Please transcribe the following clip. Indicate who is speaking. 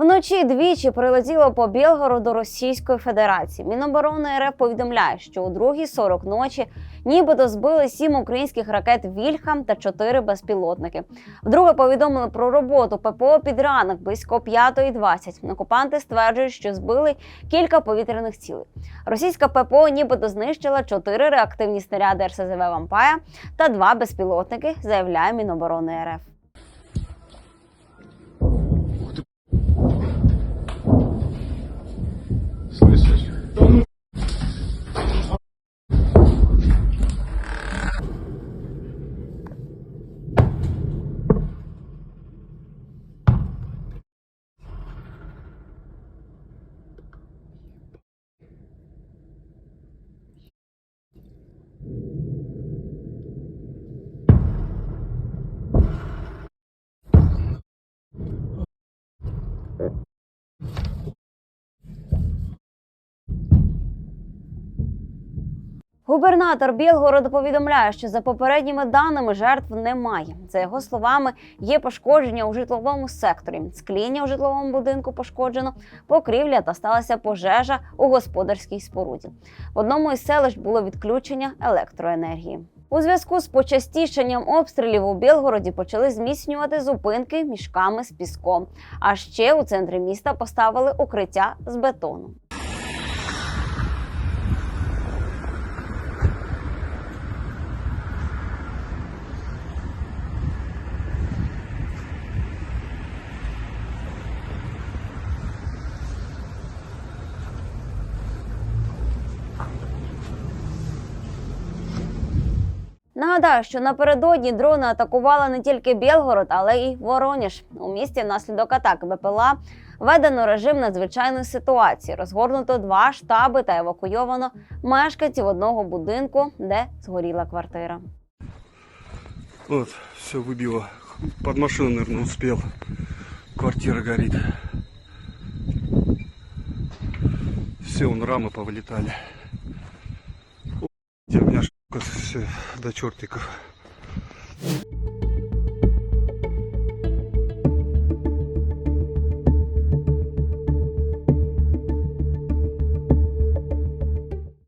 Speaker 1: Вночі двічі прилетіло по Білгороду Російської Федерації. Міноборони РФ повідомляє, що у 2.40 ночі нібито збили сім українських ракет Вільхам та чотири безпілотники. Вдруге повідомили про роботу ППО під ранок близько 5.20. Окупанти стверджують, що збили кілька повітряних цілей. Російська ППО нібито знищила чотири реактивні снаряди РСЗВ «Вампая» та два безпілотники, заявляє Міноборони РФ. Губернатор Білгорода повідомляє, що за попередніми даними жертв немає. За його словами, є пошкодження у житловому секторі, скління у житловому будинку пошкоджено, покрівля та сталася пожежа у господарській споруді. В одному із селищ було відключення електроенергії. У зв'язку з почастішенням обстрілів у Білгороді почали зміцнювати зупинки мішками з піском. А ще у центрі міста поставили укриття з бетону. Нагадаю, що напередодні дрони атакували не тільки Білгород, але й Вороніж. У місті внаслідок атаки БПЛА введено режим надзвичайної ситуації. Розгорнуто два штаби та евакуйовано мешканців одного будинку, де згоріла квартира.
Speaker 2: Вот, все выбило. Под машину, наверное, успел. Квартира горит. Все, вон рамы повылетали. Все до чертиков.